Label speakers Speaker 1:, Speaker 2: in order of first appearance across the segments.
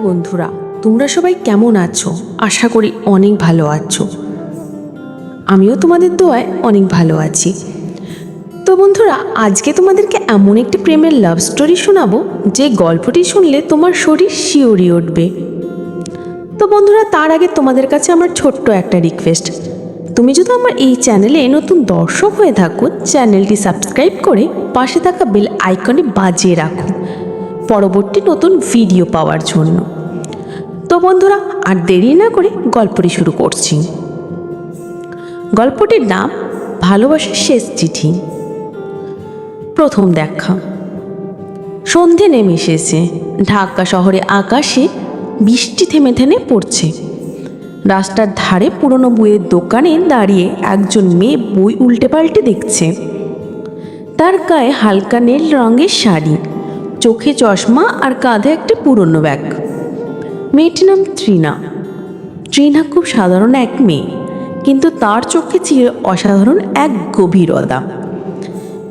Speaker 1: বন্ধুরা, তোমরা সবাই কেমন আছো? আশা করি অনেক ভালো আছো। আমিও তোমাদের দোয়ায় অনেক ভালো আছি। তো বন্ধুরা, আজকে তোমাদেরকে এমন একটি প্রেমের লাভ স্টোরি শোনাবো, যে গল্পটি শুনলে তোমার শরীর শিওরি উঠবে। তো বন্ধুরা, তার আগে তোমাদের কাছে আমার ছোট্ট একটা রিকোয়েস্ট তুমি যদি আমার এই চ্যানেলে নতুন দর্শক হয়ে থাকো চ্যানেলটি সাবস্ক্রাইব করে পাশে থাকা বেল আইকনে বাজিয়ে রাখো। পরবর্তী নতুন ভিডিও পাওয়ার জন্য। তো বন্ধুরা, আর দেরি না করে গল্পটি শুরু করছি। গল্পটির নাম ভালোবাসার শেষ চিঠি। প্রথম দেখা। সন্ধে নেমে এসেছে। ঢাকা শহরে আকাশে বৃষ্টি থেমে থেমে পড়ছে। রাস্তার ধারে পুরনো বইয়ের দোকানে দাঁড়িয়ে একজন মেয়ে বই উল্টে পাল্টে দেখছে। তার গায়ে হালকা নীল রঙের শাড়ি। চোখে চশমা আর কাঁধে একটা পুরনো ব্যাগ। মেয়েটির নাম ত্রিনা। ত্রিনা খুব সাধারণ এক মেয়ে, কিন্তু তার চোখে ছিল অসাধারণ এক গভীরতা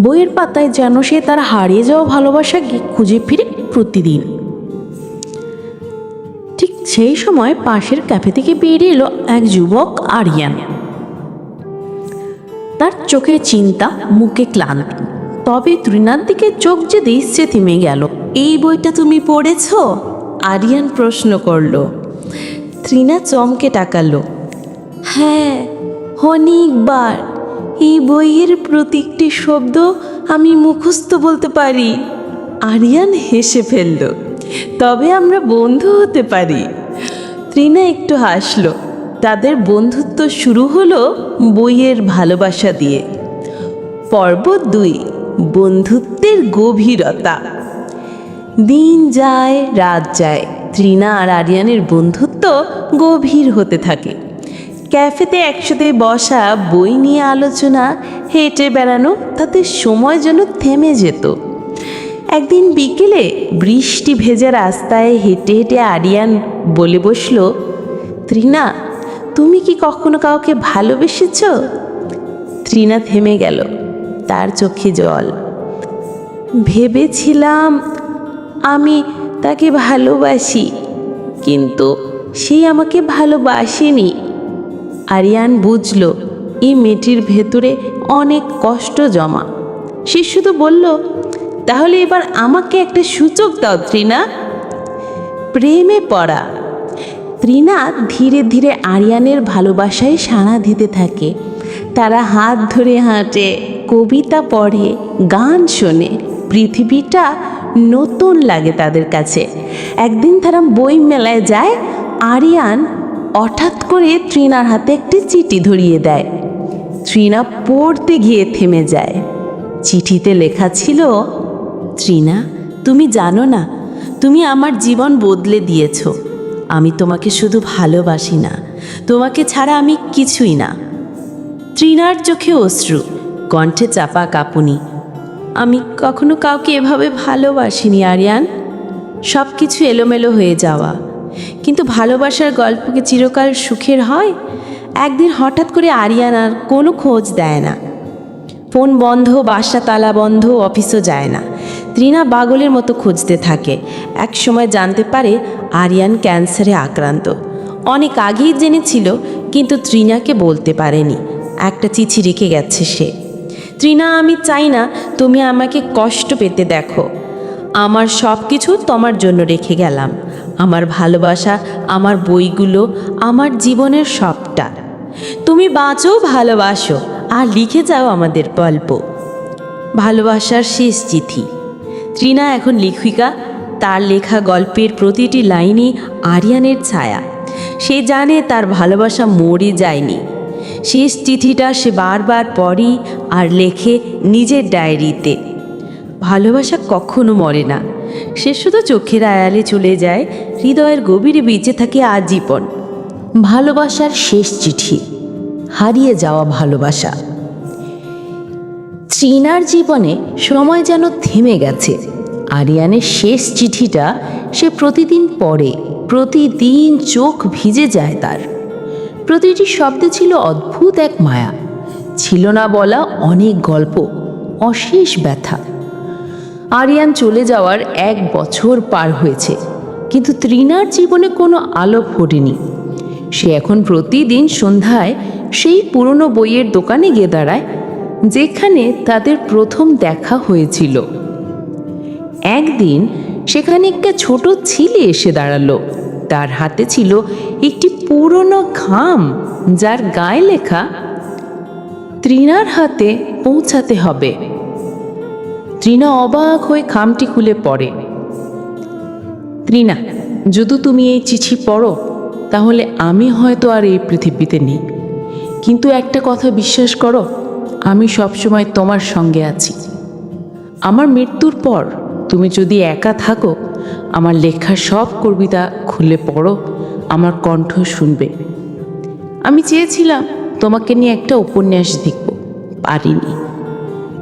Speaker 1: বইয়ের পাতায় যেন সে তার হারিয়ে যাওয়া ভালোবাসাকে খুঁজে ফিরে প্রতিদিন। ঠিক সেই সময় পাশের ক্যাফে থেকে বেরিয়ে এলো এক যুবক আরিয়ান। তার চোখে চিন্তা মুখে ক্লান্তি। তবে তৃণার দিকে চোখ যে দিচ্ছে থেমে গেল।
Speaker 2: এই বইটা তুমি পড়েছ? আরিয়ান প্রশ্ন করল। ত্রিনা চমকে টাকালো হ্যাঁ অনেকবার। এই বইয়ের প্রত্যেকটি শব্দ আমি মুখস্থ বলতে পারি। আরিয়ান হেসে ফেলল। তবে আমরা বন্ধু হতে পারি। ত্রিনা একটু হাসলো। তাদের বন্ধুত্ব শুরু হলো বইয়ের ভালোবাসা দিয়ে। পর্ব দুই। বন্ধুত্বের গভীরতা। দিন যায়, রাত যায়, ত্রিনা আর আরিয়ানের বন্ধুত্ব গভীর হতে থাকে। ক্যাফেতে একসাথে বসা, বই নিয়ে আলোচনা, হেঁটে বেড়ানো, তাতে সময় যেন থেমে যেত। একদিন বিকেলে বৃষ্টি ভেজা রাস্তায় হেঁটে হেঁটে আরিয়ান বলে বসল, ত্রিনা, তুমি কি কখনো কাউকে ভালোবেসেছ? ত্রিনা থেমে গেল। তার চোখে জল। ভেবেছিলাম আমি তাকে ভালোবাসি, কিন্তু সে আমাকে ভালোবাসেনি। আরিয়ান বুঝল, এই মেয়েটির ভেতরে অনেক কষ্ট জমা। সে শুধু বলল, তাহলে এবার আমাকে একটা সূচক দাও, ত্রিনা। প্রেমে পড়া। ত্রিনা ধীরে ধীরে আরিয়ানের ভালোবাসায় সাড়া দিতে থাকে। তারা হাত ধরে হাঁটে। কবিতা পড়ে, গান শোনে, পৃথিবীটা নতুন লাগে তাদের কাছে। একদিন তারা বই মেলায় যায়, আরিয়ান হঠাৎ করে ত্রিনার হাতে একটি চিঠি ধরিয়ে দেয়। ত্রিনা পড়তে গিয়ে থেমে যায়। চিঠিতে লেখা ছিল, ত্রিনা, তুমি জানো না, তুমি আমার জীবন বদলে দিয়েছ। আমি তোমাকে শুধু ভালোবাসি না, তোমাকে ছাড়া আমি কিছুই না। ত্রিনার চোখে অশ্রু। কণ্ঠে চাপা কাঁপুনি। আমি কখনো কাউকে এভাবে ভালোবাসিনি, আরিয়ান। সব কিছু এলোমেলো হয়ে যাওয়া। কিন্তু ভালোবাসার গল্প কি চিরকাল সুখের হয়? একদিন হঠাৎ করে আরিয়ান আর কোনো খোঁজ দেয় না। ফোন বন্ধ, বাসা তালা বন্ধ, অফিসও যায় না। ত্রিনা বাগলের মতো খুঁজতে থাকে। এক সময় জানতে পারে আরিয়ান ক্যান্সারে আক্রান্ত। অনেক আগেই জেনেছিল, কিন্তু ত্রিনাকে বলতে পারেনি। একটা চিঠি রেখে গেছে সে। ত্রিনা, আমি চাই না তুমি আমাকে কষ্ট পেতে দেখো। আমার সব কিছু তোমার জন্য রেখে গেলাম। আমার ভালোবাসা, আমার বইগুলো, আমার জীবনের সবটা। তুমি বাঁচো, ভালোবাসো, আর লিখে যাও আমাদের গল্প। ভালোবাসার শেষ চিঠি। ত্রিনা এখন লেখিকা। তার লেখা গল্পের প্রতিটি লাইনই আরিয়ানের ছায়া। সে জানে তার ভালোবাসা মরে যায়নি। শেষ চিঠিটা সে বারবার পড়ি আর লেখে নিজের ডায়েরিতে। ভালোবাসা কখনো মরে না। সে শুধু চোখের আয়ালে চলে যায়, হৃদয়ের গভীরে বেঁচে থাকে আজীবন। ভালোবাসার শেষ চিঠি, হারিয়ে যাওয়া ভালোবাসা। ত্রিনার জীবনে সময় যেন থেমে গেছে। আরিয়ানের শেষ চিঠিটা সে প্রতিদিন পড়ে, প্রতিদিন চোখ ভিজে যায় তার। প্রতিটি শব্দে ছিল অদ্ভুত এক মায়া। ছিল না বলা অনেক গল্প, অশেষ ব্যথা। আরিয়ান চলে যাওয়ার এক বছর পার হয়েছে,
Speaker 3: কিন্তু তৃণার জীবনে কোনো আলো ফোটেনি। সে এখন প্রতিদিন সন্ধ্যায় সেই পুরনো বইয়ের দোকানে গিয়ে দাঁড়ায়, যেখানে তাদের প্রথম দেখা হয়েছিল। একদিন সেখানে একটা ছোট ছেলে এসে দাঁড়াল। তার হাতে ছিল একটি পুরনো খাম যার গায়ে লেখা তৃণার হাতে পৌঁছাতে হবে। তৃণা অবাক হয়ে খামটি খুলে পড়ে। তৃণা যদি তুমি এই চিঠি পড়ো, তাহলে আমি হয়তো আর এই পৃথিবীতে নেই। কিন্তু একটা কথা বিশ্বাস করো, আমি সবসময় তোমার সঙ্গে আছি। আমার মৃত্যুর পর তুমি যদি একা থাকো, আমার লেখা সব কবিতা খুলে পড়ো, আমার কণ্ঠ শুনবে। আমি চেয়েছিলাম তোমাকে নিয়ে একটা উপন্যাস লিখব পারিনি।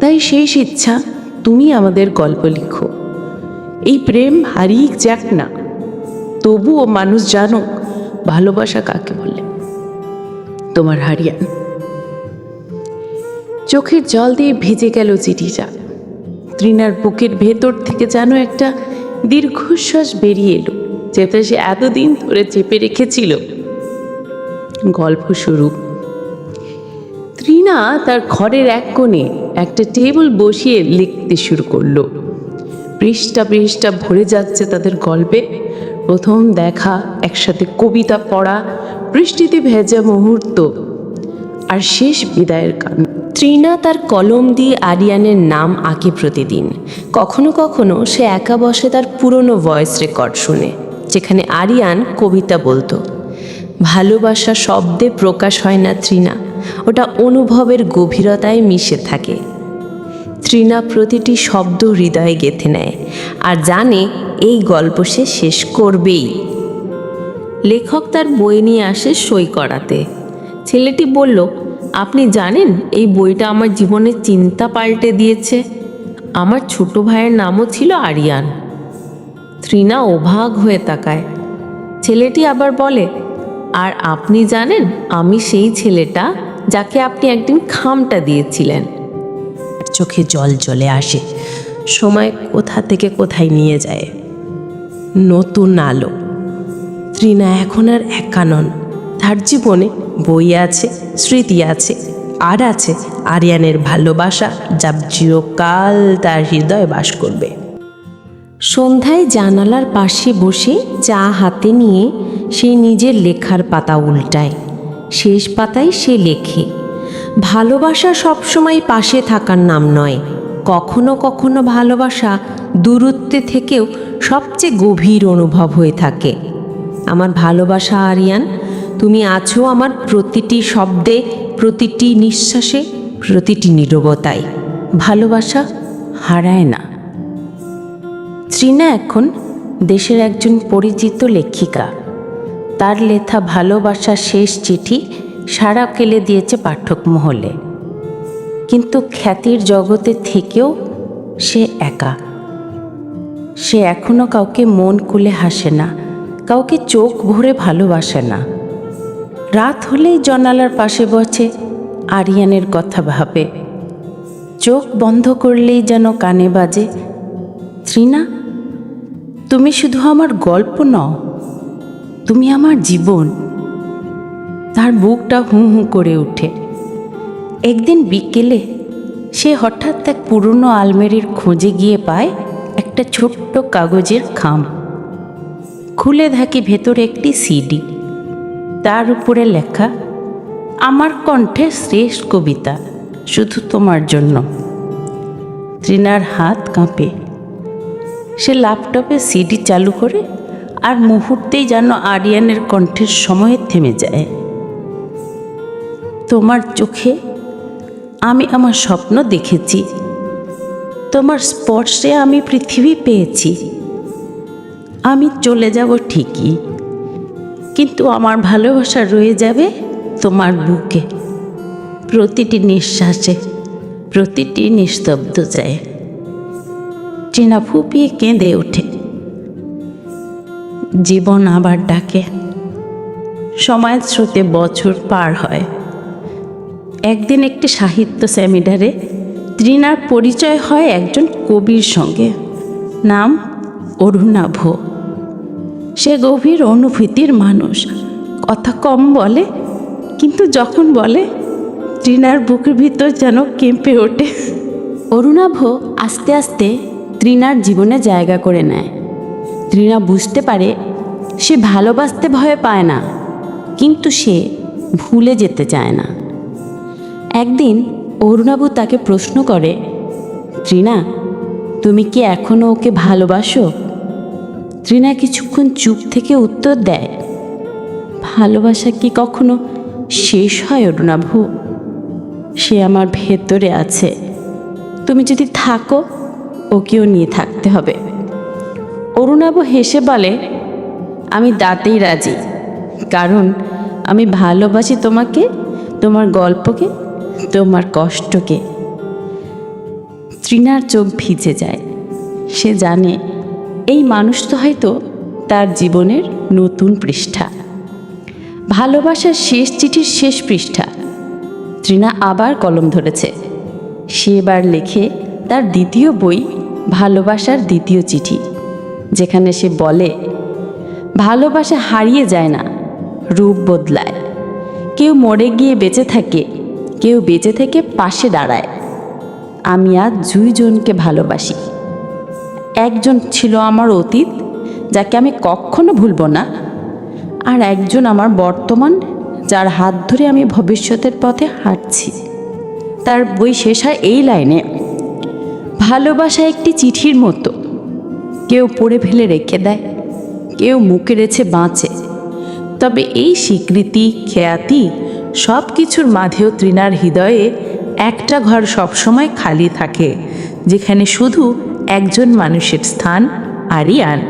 Speaker 3: তাই শেষ ইচ্ছা, তুমি আমাদের গল্প লিখো। এই প্রেম হারিয়ে যাক না, তবুও মানুষ জানুক ভালোবাসা কাকে বলে। তোমার হারিয়ান। চোখের জল দিয়ে ভেজে গেল চিঠিটা। তৃণার বুকের ভেতর থেকে যেন একটা দীর্ঘশ্বাস বেরিয়ে এলো, যেটা সে এতদিন ধরে চেপে রেখেছিল। গল্প শুরু। তৃণা তার ঘরের এক কোণে একটা টেবিল বসিয়ে লিখতে শুরু করল। পৃষ্ঠা পৃষ্ঠা ভরে যাচ্ছে তাদের গল্পে। প্রথম দেখা, একসাথে কবিতা পড়া, বৃষ্টিতে ভেজা মুহূর্ত আর শেষ বিদায়ের গান
Speaker 2: ত্রিনা তার কলম দিয়ে আরিয়ানের নাম আঁকে প্রতিদিন। কখনো কখনো সে একা বসে তার পুরনো ভয়েস রেকর্ড শুনে, যেখানে আরিয়ান কবিতা বলতো। ভালোবাসা শব্দে প্রকাশ হয় না ত্রিনা, ওটা অনুভবের গভীরতায় মিশে থাকে। ত্রিনা প্রতিটি শব্দ হৃদয়ে গেঁথে নেয় আর জানে এই গল্প সে শেষ করবেই। লেখক তার বই নিয়ে আসে সই করাতে। ছেলেটি বলল আপনি জানেন, এই বইটা আমার জীবনের চিন্তা পাল্টে দিয়েছে। আমার ছোট ভাইয়ের নামও ছিল আরিয়ান। ত্রিনা অভাগ হয়ে তাকায়। ছেলেটি আবার বলে, আর আপনি জানেন, আমি সেই ছেলেটা যাকে আপনি একদিন খামটা দিয়েছিলেন। চোখে জল চলে আসে, সময় কোথা থেকে কোথায় নিয়ে যায়। নতুন আলো। ত্রিনা এখন আর একা নন। তার জীবনে বই আছে, স্মৃতি আছে, আর আছে আরিয়ানের ভালোবাসা যা চিরকাল তার হৃদয়ে বাস করবে। সন্ধ্যায় জানালার পাশে বসে চা হাতে নিয়ে সে নিজের লেখার পাতা উল্টায়, শেষ পাতায় সে লেখে, ভালোবাসা সবসময় পাশে থাকার নাম নয়, কখনো কখনো ভালোবাসা দূরত্বে থেকেও সবচেয়ে গভীর অনুভব হয়ে থাকে। আমার ভালোবাসা আরিয়ান তুমি আছো আমার প্রতিটি শব্দে, প্রতিটি নিঃশ্বাসে, প্রতিটি নীরবতায়। ভালোবাসা হারায় না। ত্রিনা এখন দেশের একজন পরিচিত লেখিকা। তার লেখা ভালোবাসার শেষ চিঠি সারা কেলে দিয়েছে পাঠক মহলে। কিন্তু খ্যাতির জগতে থেকেও সে একা। সে এখনও কাউকে মন খুলে হাসে না, কাউকে চোখ ভরে ভালোবাসে না। রাত হলেই জনালার পাশে বসে আরিয়ানের কথা ভাবে। চোখ বন্ধ করলেই যেন কানে বাজে, ত্রিনা, তুমি শুধু আমার গল্প নও, তুমি আমার জীবন। তার বুকটা হুঁ হুঁ করে ওঠে। একদিন বিকেলে সে হঠাৎ এক পুরনো আলমারির খোঁজে গিয়ে পায় একটা ছোট্ট কাগজের খাম। খুলে থাকি ভেতরে একটি সিডি। তার উপরে লেখা, আমার কণ্ঠে শেষ কবিতা, শুধু তোমার জন্য। ত্রিনার হাত কাঁপে। সে ল্যাপটপে সিডি চালু করে আর মুহূর্তেই যেন আরিয়ানের কণ্ঠের সময় থেমে যায়। তোমার চোখে আমি আমার স্বপ্ন দেখেছি, তোমার স্পর্শে আমি পৃথিবী পেয়েছি, আমি চলে যাব ঠিকই। কিন্তু আমার ভালোবাসা রয়ে যাবে তোমার বুকে। প্রতিটি নিঃশ্বাসে, প্রতিটি নিস্তব্ধ যায়। চেনা ফুপিয়ে কেঁদে ওঠে। জীবন আবার ডাকে। সময়ের স্রোতে বছর পার হয়। একদিন একটি সাহিত্য সেমিনারে তৃণার পরিচয় হয় একজন কবির সঙ্গে। নাম অরুণাভ
Speaker 3: সে গভীর অনুভূতির মানুষ। কথা কম বলে, কিন্তু যখন বলে ট্রিনার বুকের ভিতর যেন কেঁপে ওঠে।
Speaker 2: অরুণাভ আস্তে আস্তে তৃণার জীবনে জায়গা করে নেয়। তৃণা বুঝতে পারে, সে ভালোবাসতে ভয় পায় না, কিন্তু সে ভুলে যেতে চায় না। একদিন অরুণাবু তাকে প্রশ্ন করে, তৃণা, তুমি কি এখনও ওকে ভালোবাসো? তৃণা কিছুক্ষণ চুপ থেকে উত্তর দেয়, ভালোবাসা কি কখনো শেষ হয় অরুণাভু সে আমার ভেতরে আছে। তুমি যদি থাকো, ওকেও নিয়ে থাকতে হবে। অরুণাভ হেসে বলে, আমি দাঁতেই রাজি, কারণ আমি ভালোবাসি তোমাকে, তোমার গল্পকে, তোমার কষ্টকে। তৃণার চোখ ভিজে যায়। সে জানে এই মানুষ তো হয়তো তার জীবনের নতুন পৃষ্ঠা। ভালোবাসার শেষ চিঠির শেষ পৃষ্ঠা। তৃণা আবার কলম ধরেছে। সে এবার লেখে তার দ্বিতীয় বই ভালোবাসার দ্বিতীয় চিঠি, যেখানে সে বলে, ভালোবাসা হারিয়ে যায় না, রূপ বদলায়। কেউ মরে গিয়ে বেঁচে থাকে, কেউ বেঁচে থেকে পাশে দাঁড়ায়। আমি আজ দুইজনকে ভালোবাসি। একজন ছিল আমার অতীত, যাকে আমি কখনো ভুলব না, আর একজন আমার বর্তমান, যার হাত ধরে আমি ভবিষ্যতের পথে হাঁটছি। তার বই শেষ হয় এই লাইনে, ভালোবাসা একটি চিঠির মতো, কেউ পড়ে ফেলে রেখে দেয়, কেউ মুখে রেছে বাঁচে।
Speaker 3: তবে এই স্বীকৃতি, খ্যাতি সব কিছুর মাঝেও তৃণার হৃদয়ে একটা ঘর সবসময় খালি থাকে, যেখানে শুধু একজন মানুষের স্থান আরিয়ান।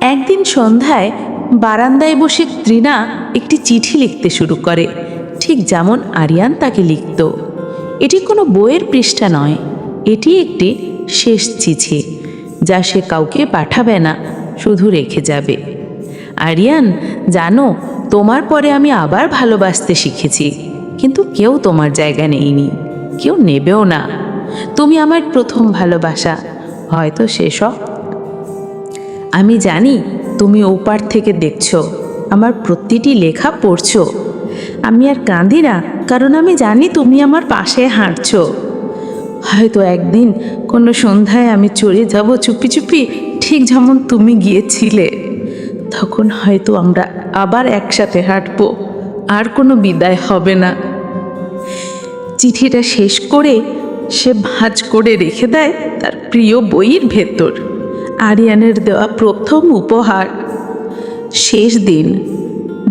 Speaker 3: একদিন সন্ধ্যায় বারান্দায় বসে তৃণা একটি চিঠি লিখতে শুরু করে। ঠিক যেমন আরিয়ান তাকে লিখত। এটি কোনো বইয়ের পৃষ্ঠা নয়, এটি একটি শেষ চিঠি, যা সে কাউকে পাঠাবে না, শুধু রেখে যাবে। আরিয়ান, জানো, তোমার পরে আমি আবার ভালোবাসতে শিখেছি, কিন্তু কেউ তোমার জায়গা নেইনি, কেউ নেবেও না। তুমি আমার প্রথম ভালোবাসা। হয়তো সেসব আমি জানি তুমি ওপার থেকে দেখছ, আমার প্রতিটি লেখা পড়ছো। আমি আর কাঁদি না, কারণ আমি জানি তুমি আমার পাশে হাঁটছ। হয়তো একদিন কোনো সন্ধ্যায় আমি চড়ে যাব চুপি চুপি, ঠিক যেমন তুমি গিয়েছিলে। তখন হয়তো আমরা আবার একসাথে হাঁটবো, আর কোনো বিদায় হবে না। চিঠিটা শেষ করে সে ভাঁজ করে রেখে দেয় তার প্রিয় বইয়ের ভেতর। আরিয়ানের দেওয়া প্রথম উপহার। শেষ দিন।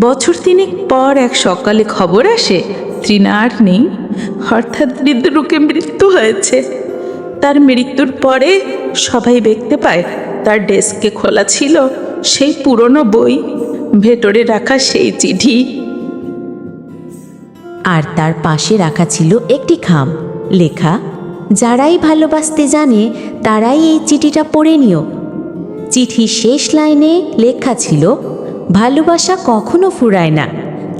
Speaker 3: বছর তিনেক পর এক সকালে খবর আসে তৃণা আর নেই। অর্থাৎ হৃদরোগে মৃত্যু হয়েছে। তার মৃত্যুর পরে সবাই দেখতে পায় তার ডেস্কে খোলা ছিল সেই পুরনো বই। ভেতরে রাখা সেই চিঠি।
Speaker 2: আর তার পাশে রাখা ছিল একটি খাম। লেখা, যারাই ভালোবাসতে জানে, তারাই এই চিঠিটা পড়ে নিও। চিঠির শেষ লাইনে লেখা ছিল, ভালোবাসা কখনো ফুরায় না।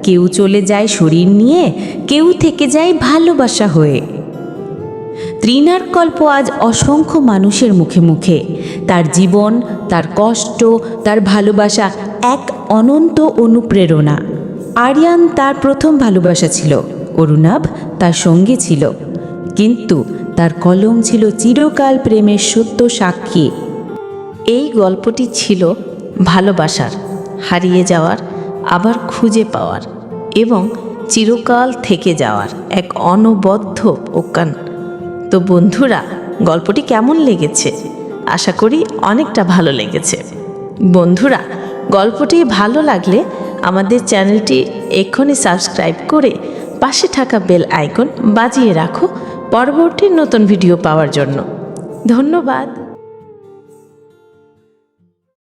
Speaker 2: কেউ চলে যায় শরীর নিয়ে, কেউ থেকে যায় ভালোবাসা হয়ে। তৃণার কল্প আজ অসংখ্য মানুষের মুখে মুখে। তার জীবন, তার কষ্ট, তার ভালোবাসা এক অনন্ত অনুপ্রেরণা। আরিয়ান তার প্রথম ভালোবাসা ছিল, অরুণাভ তার সঙ্গী ছিল। কিন্তু তার কলম ছিল চিরকাল প্রেমের সত্য সাক্ষী। এই গল্পটি ছিল ভালোবাসার, হারিয়ে যাওয়ার, আবার খুঁজে পাওয়ার এবং চিরকাল থেকে যাওয়ার এক অনবদ্য ওকান তো বন্ধুরা, গল্পটি কেমন লেগেছে? আশা করি অনেকটা ভালো লেগেছে। বন্ধুরা, গল্পটি ভালো লাগলে আমাদের চ্যানেলটি এক্ষুনি সাবস্ক্রাইব করে পাশে থাকা বেল আইকন বাজিয়ে রাখো। পরবর্তী নতুন ভিডিও পাওয়ার জন্য। ধন্যবাদ।